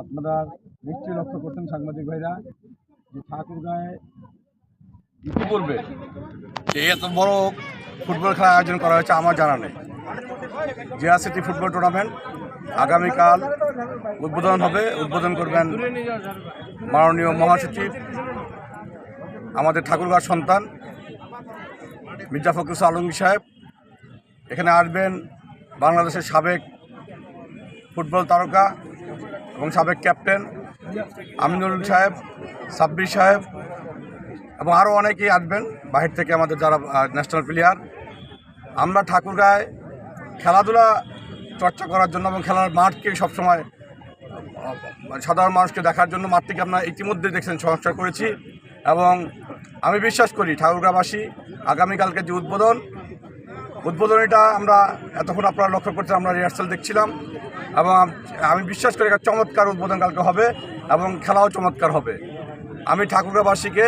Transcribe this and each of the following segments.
আপনারা নিশ্চয়ই লক্ষ্য করছেন সাংবাদিক ভাইরা, যে ঠাকুরগাঁয়ে ইতিপূর্বে যে এত বড় ফুটবল খেলা আয়োজন করা হয়েছে, আমার জানা নেই। জিয়া সিটি ফুটবল টুর্নামেন্ট আগামীকাল উদ্বোধন হবে। উদ্বোধন করবেন মাননীয় মহাসচিব, আমাদের ঠাকুরগাঁর সন্তান, মির্জা ফখরুল আলমগীর সাহেব। এখানে আসবেন বাংলাদেশের সাবেক ফুটবল তারকা এবং সাবেক ক্যাপ্টেন আমিনুল সাহেব সাব্বির সাহেব এবং আরও অনেকেই আসবেন বাহির থেকে আমাদের যারা ন্যাশনাল প্লেয়ার আমরা ঠাকুরগাঁয় খেলাধুলা চর্চা করার জন্য এবং খেলার মাঠকে সবসময় আহ, সাধারণ মানুষকে দেখার জন্য মাঠটিকে আমরা ইতিমধ্যে দেখছেন সংস্কার করেছি এবং আমি বিশ্বাস করি ঠাকুরগাঁবাসী আগামীকালকে যে উদ্বোধন উদ্বোধনীটা আমরা এতক্ষণ আপনারা লক্ষ্য করছেন আমরা রিহার্সাল দেখছিলাম। এবং আমি বিশ্বাস করি একটা চমৎকার উদ্বোধন কালকে হবে এবং খেলাও চমৎকার হবে। আমি ঠাকুরগাঁওবাসীকে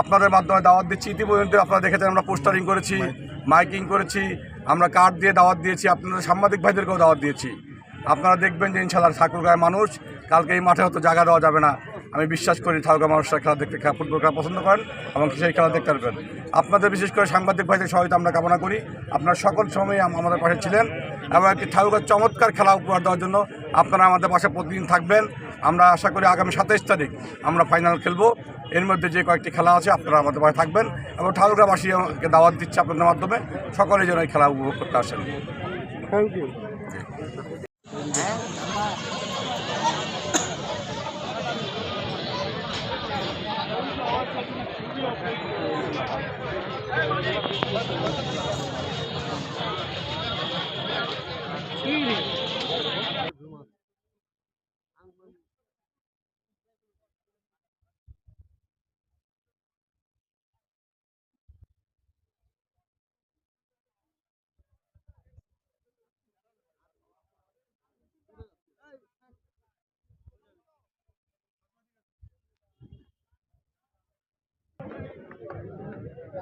আপনাদের মাধ্যমে দাওয়াত দিচ্ছি। ইতিপর্যন্ত আপনারা দেখেছেন আমরা পোস্টারিং করেছি, মাইকিং করেছি, আমরা কার্ড দিয়ে দাওয়াত দিয়েছি, আপনাদের সাংবাদিক ভাইদেরকেও দাওয়াত দিয়েছি। আপনারা দেখবেন যে ইনশাল্লাহ ঠাকুরগাঁয়ের মানুষ কালকে এই মাঠে হয়তো জায়গা দেওয়া যাবে না। আমি বিশ্বাস করি ঠাকুরগাঁ মানুষরা খেলা দেখতে খেলা ফুটবল খেলা পছন্দ করেন এবং সেই খেলা দেখতে পারবেন। আপনাদের বিশেষ করে সাংবাদিক ভাইদের সহায়তা আমরা কামনা করি। আপনারা সকল সময় আমাদের পাশে ছিলেন এবং একটি ঠাকুরগাঁ চমৎকার খেলা উপহার দেওয়ার জন্য আপনারা আমাদের পাশে প্রতিদিন থাকবেন। আমরা আশা করি আগামী সাতাইশ তারিখ আমরা ফাইনাল খেলব। এর মধ্যে যে কয়েকটি খেলা আছে আপনারা আমাদের পাশে থাকবেন এবং ঠাকুরগাঁবাসীকে দাওয়াত দিচ্ছে আপনাদের মাধ্যমে। সকলে যেন এই খেলা উপভোগ করতে আসেন। থ্যাংক ইউ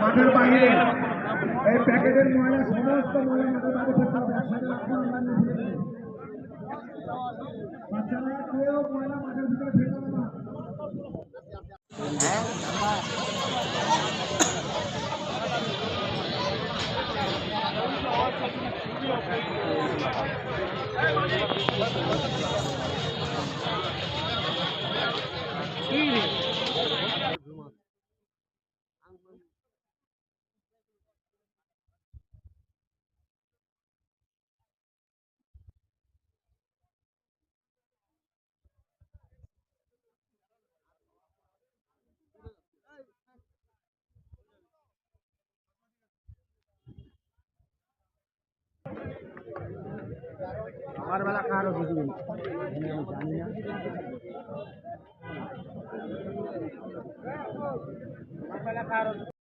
মাঠের বাইরে এই প্যাকেটের ময়লা, সমস্ত ময়লা মাঠের বাইরে ফেলতে হবে। একসাথে ফেলে দেবেন। বাচ্চারা কেউ ময়লা মাঠের ভিতরে ফেলবে না। আমার বেলা কারও আমি জানি না। আমার